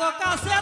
থাকো কাছে